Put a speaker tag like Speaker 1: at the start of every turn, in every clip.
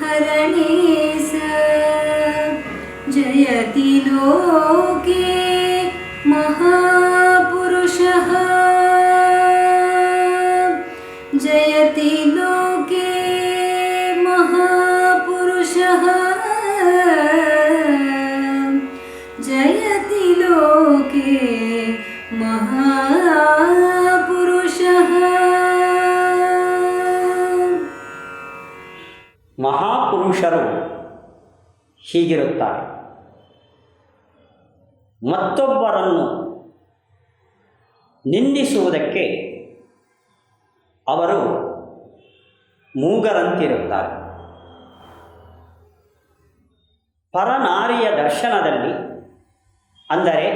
Speaker 1: हरणे स जयति लोके महापुरुषः। जयति लोके महापुरुषः। जयति लोके महापुरुषः
Speaker 2: ಮಹಾಪುರುಷರು ಹೀಗಿರುತ್ತಾರೆ. ಮತ್ತೊಬ್ಬರನ್ನು ನಿಂದಿಸುವುದಕ್ಕೆ ಅವರು ಮೂಗರಂತಿರುತ್ತಾರೆ. ಪರನಾರಿಯ ದರ್ಶನದಲ್ಲಿ, ಅಂದರೆ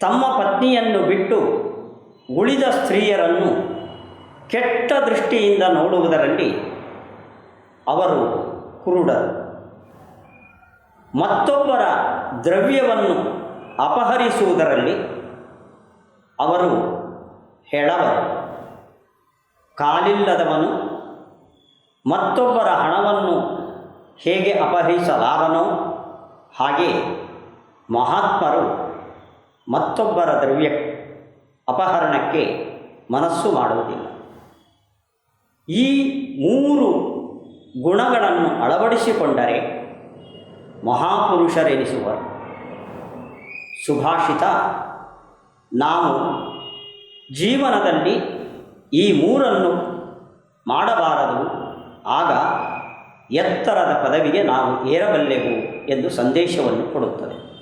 Speaker 2: ತಮ್ಮ ಪತ್ನಿಯನ್ನು ಬಿಟ್ಟು ಉಳಿದ ಸ್ತ್ರೀಯರನ್ನು ಕೆಟ್ಟ ದೃಷ್ಟಿಯಿಂದ ನೋಡುವುದರಲ್ಲಿ ಅವರು ಕುರುಡರು. ಮತ್ತೊಬ್ಬರ ದ್ರವ್ಯವನ್ನು ಅಪಹರಿಸುವುದರಲ್ಲಿ ಅವರು ಹೆಳವರು. ಕಾಲಿಲ್ಲದವನು ಮತ್ತೊಬ್ಬರ ಹಣವನ್ನು ಹೇಗೆ ಅಪಹರಿಸಲಾರನೋ ಹಾಗೆ ಮಹಾತ್ಮರು ಮತ್ತೊಬ್ಬರ ದ್ರವ್ಯ ಅಪಹರಣಕ್ಕೆ ಮನಸ್ಸು ಮಾಡುವುದಿಲ್ಲ. ಈ ಮೂರು ಗುಣಗಳನ್ನು ಅಳವಡಿಸಿಕೊಂಡರೆ ಮಹಾಪುರುಷರೆನಿಸುವರು. ಸುಭಾಷಿತ, ನಾವು ಜೀವನದಲ್ಲಿ ಈ ಮೂರನ್ನು ಮಾಡಬಾರದು, ಆಗ ಎತ್ತರದ ಪದವಿಗೆ ನಾವು ಏರಬಲ್ಲೆವು ಎಂದು ಸಂದೇಶವನ್ನು ಕೊಡುತ್ತದೆ.